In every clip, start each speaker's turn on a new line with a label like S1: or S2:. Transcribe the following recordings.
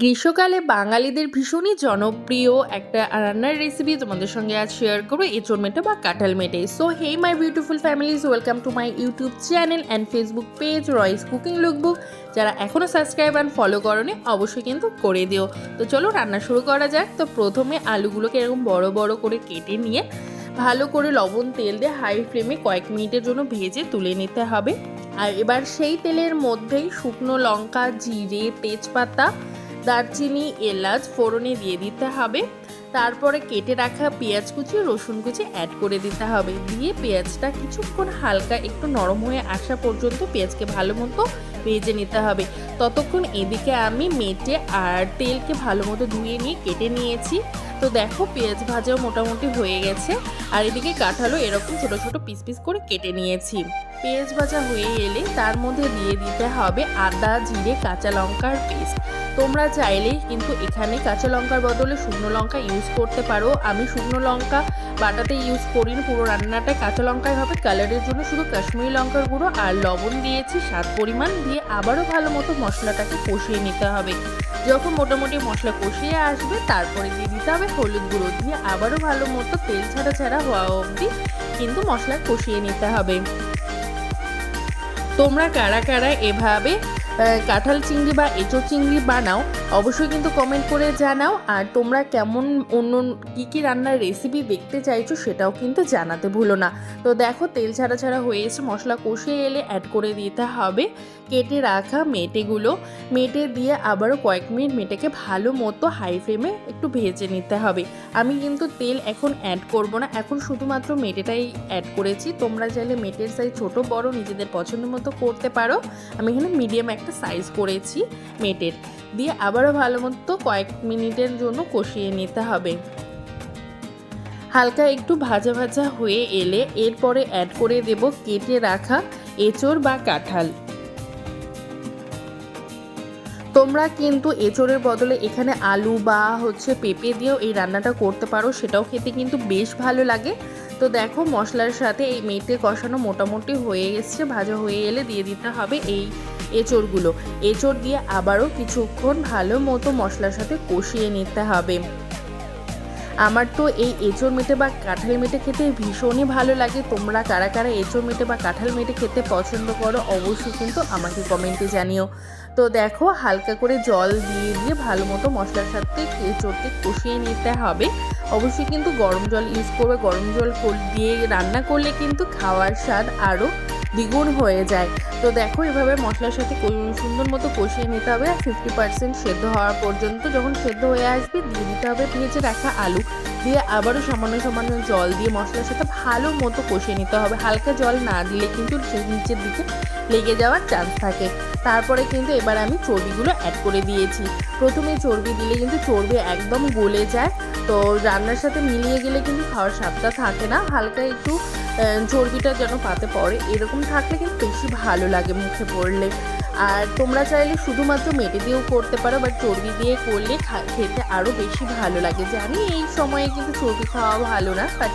S1: গ্রীষ্মকালে বাঙালিদের ভীষণই জনপ্রিয় একটা রান্নার রেসিপি তোমাদের সঙ্গে আজ শেয়ার করব এঁচড় মেটে বা কাঁঠাল মেটে so hey my beautiful families welcome to my YouTube channel and Facebook page Royes cooking lookbook যারা এখনও সাবস্ক্রাইব অ্যান্ড ফলো করনি, অবশ্যই কিন্তু করে দিও। তো চলো, রান্না শুরু করা যাক। তো প্রথমে আলুগুলোকে এরকম বড় বড় করে কেটে নিয়ে, ভালো করে লবণ তেল দিয়ে হাই ফ্লেমে কয়েক মিনিটের জন্য ভেজে তুলে নিতে হবে। আর এবার সেই তেলের মধ্যেই শুকনো লঙ্কা, জিরে, তেজপাতা দারচিনি, এলাচ, ফোড়নে দিয়ে দিতে হবে। তারপরে কেটে রাখা পেঁয়াজ কুচি, রসুন কুচি অ্যাড করে দিতে হবে। দিয়ে পেঁয়াজটা কিছুক্ষণ হালকা একটু নরম হয়ে আসা পর্যন্ত পেঁয়াজকে ভালো মতো ভেজে নিতে হবে। ততক্ষণ এদিকে আমি মেটে আর তেলকে ভালো মতো ধুয়ে নিয়ে কেটে নিয়েছি। তো দেখো পেঁয়াজ ভাজাও মোটামুটি হয়ে গেছে। আর এদিকে কাঁঠালও এরকম ছোট ছোট পিস পিস করে কেটে নিয়েছি। পেঁয়াজ ভাজা হয়ে এলে তার মধ্যে দিয়ে দিতে হবে আদা, জিরে, কাঁচা লঙ্কার পেস্ট। তোমরা চাইলেই কিন্তু এখানে কাঁচা লঙ্কার বদলে শুকনো লঙ্কা ইউজ করতে পারো। আমি শুকনো লঙ্কা বাটাতে ইউজ করি না পুরো রান্নাটা কাঁচা লঙ্কাই হবে। কালারের জন্য শুধু কাশ্মীরি লঙ্কার গুঁড়ো আর লবণ দিয়েছি। স্বাদ পরিমাণ দিয়ে আবারও ভালো মতো মশলাটাকে কষিয়ে নিতে হবে। যখন মোটামুটি মশলা কষিয়ে আসবে, তারপরে দিয়ে দিতে হবে হলুদ গুঁড়ো দিয়ে আবারও ভালো মতো তেল ছাড়া ছাড়া হওয়া অবধি কিন্তু মশলা কষিয়ে নিতে হবে। তোমরা কারা কারা এভাবে কাঁঠাল চিংড়ি বা এঁচো চিংড়ি বানাও অবশ্যই কিন্তু কমেন্ট করে জানাও। আর তোমরা কেমন অন্য কী কী রান্নার রেসিপি দেখতে চাইছো সেটাও কিন্তু জানাতে ভুলো না। তো দেখো, তেল ছাড়া ছাড়া হয়ে এসে মশলা কষিয়ে এলে অ্যাড করে দিতে হবে। কেটে রাখা মেটেগুলো, মেটে দিয়ে আবারও কয়েক মিনিট মেটেকে ভালো মতো হাই ফ্লেমে একটু ভেজে নিতে হবে। আমি কিন্তু তেল এখন অ্যাড করব না, এখন শুধুমাত্র মেটেটাই অ্যাড করেছি। তোমরা চাইলে মেটের সাইজ ছোট, বড়, নিজেদের পছন্দ মতো করতে পারো। আমি এখানে মিডিয়াম একটা সাইজ করেছি মেটের। দিয়ে আবারও ভালো মতো কয়েক মিনিটের জন্য কষিয়ে নিতে হবে। হালকা একটু ভাজা ভাজা হয়ে এলে এরপরে অ্যাড করে দেব কেটে রাখা এঁচড় বা কাঁঠাল। তোমরা কিন্তু এঁচড়ের বদলে এখানে আলু বা হচ্ছে পেঁপে দিয়েও এই রান্নাটা করতে পারো, সেটাও খেতে কিন্তু বেশ ভালো লাগে। তো দেখো মশলার সাথে এই মেটে কষানো মোটামুটি হয়ে এসছে, ভাজা হয়ে এলে দিয়ে দিতে হবে এই এঁচড়গুলো। এঁচড় দিয়ে আবারও কিছুক্ষণ ভালো মতো মশলার সাথে কষিয়ে নিতে হবে। আমার তো এই এঁচড় মেটে বা কাঁঠাল মেটে খেতে ভীষণই ভালো লাগে। তোমরা কারা কারা এঁচড় মেটে বা কাঁঠাল মেটে খেতে পছন্দ করো, অবশ্যই কিন্তু আমাকে কমেন্টে জানিও। তো দেখো, হালকা করে জল দিয়ে দিয়ে ভালো মতো মশলার সাথে এঁচড়কে কষিয়ে নিতে হবে। অবশ্যই কিন্তু গরম জল ইউজ করবে। গরম জল দিয়ে রান্না করলে কিন্তু খাওয়ার স্বাদ আরও দ্বিগুণ হয়ে যায়। তো দেখো এভাবে মশলার সাথে সুন্দর মতো কষিয়ে নিতে হবে আর ফিফটি পার্সেন্ট সেদ্ধ হওয়া পর্যন্ত যখন সেদ্ধ হয়ে আসবে দিয়ে দিতে হবে ভেজে রাখা আলু। দিয়ে আবারও সামান্য সামান্য জল দিয়ে মশলার সাথে ভালো মতো কষিয়ে নিতে হবে। হালকা জল না দিলে কিন্তু নিচের দিকে লেগে যাওয়ার চান্স থাকে। তারপরে কিন্তু এবার আমি চর্বিগুলো অ্যাড করে দিয়েছি। প্রথমে চর্বি দিলে কিন্তু চর্বি একদম গলে যায়। তো রান্নার সাথে মিলিয়ে গেলে কিন্তু খাওয়ার স্বাদটা থাকে না। হালকা একটু চর্বিটা যেন পাতে পড়ে। এরকম থাকলে কিন্তু বেশি ভালো লাগে মুখে পড়লে। আর তোমরা চাইলে শুধুমাত্র মেটে দিয়েও করতে পারো বা চর্বি দিয়ে করলে খেতে আরও বেশি ভালো লাগে। জানি এই সময়ে কিন্তু চর্বি খাওয়া ভালো না বাট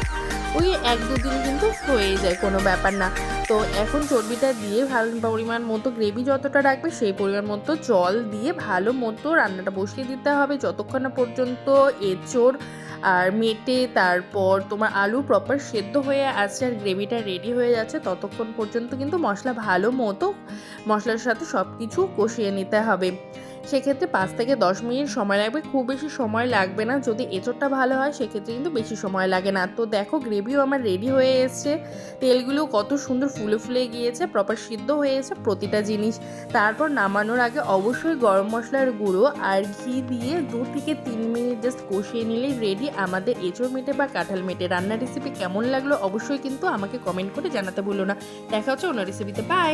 S1: ওই এক দুদিন কিন্তু হয়ে যায়, কোনো ব্যাপার না। তো এখন চর্বিটা দিয়ে ভালো পরিমাণ মতো গ্রেভি যতটা রাখবে সেই পরিমাণ মতো জল দিয়ে ভালো মতো রান্নাটা বসিয়ে দিতে হবে। যতক্ষণ না পর্যন্ত এঁচড় আর মেটে তারপর তোমার আলু প্রপার সেদ্ধ হয়ে আসছে আর গ্রেভিটা রেডি হয়ে যাচ্ছে, ততক্ষণ পর্যন্ত কিন্তু মশলা ভালো মতো মশলার সাথে সব কিছু কষিয়ে নিতে হবে। সেক্ষেত্রে পাঁচ থেকে দশ মিনিট সময় লাগবে। খুব বেশি সময় লাগবে না। যদি এঁচড়টা ভালো হয়, সেক্ষেত্রে কিন্তু বেশি সময় লাগে না। তো দেখো, গ্রেভিও আমার রেডি হয়ে এসছে। তেলগুলো কত সুন্দর ফুলে ফুলে গিয়েছে প্রপার সিদ্ধ হয়ে এসেছে প্রতিটা জিনিস। তারপর নামানোর আগে অবশ্যই গরম মশলার গুঁড়ো আর ঘি দিয়ে দু থেকে তিন মিনিট জাস্ট কষিয়ে নিলেই রেডি আমাদের এঁচড় মেটে বা কাঁঠাল মেটে রান্নার রেসিপি কেমন লাগল অবশ্যই কিন্তু আমাকে কমেন্ট করে জানাতে ভুলো না। দেখা হচ্ছে অন্য রেসিপিতে বাই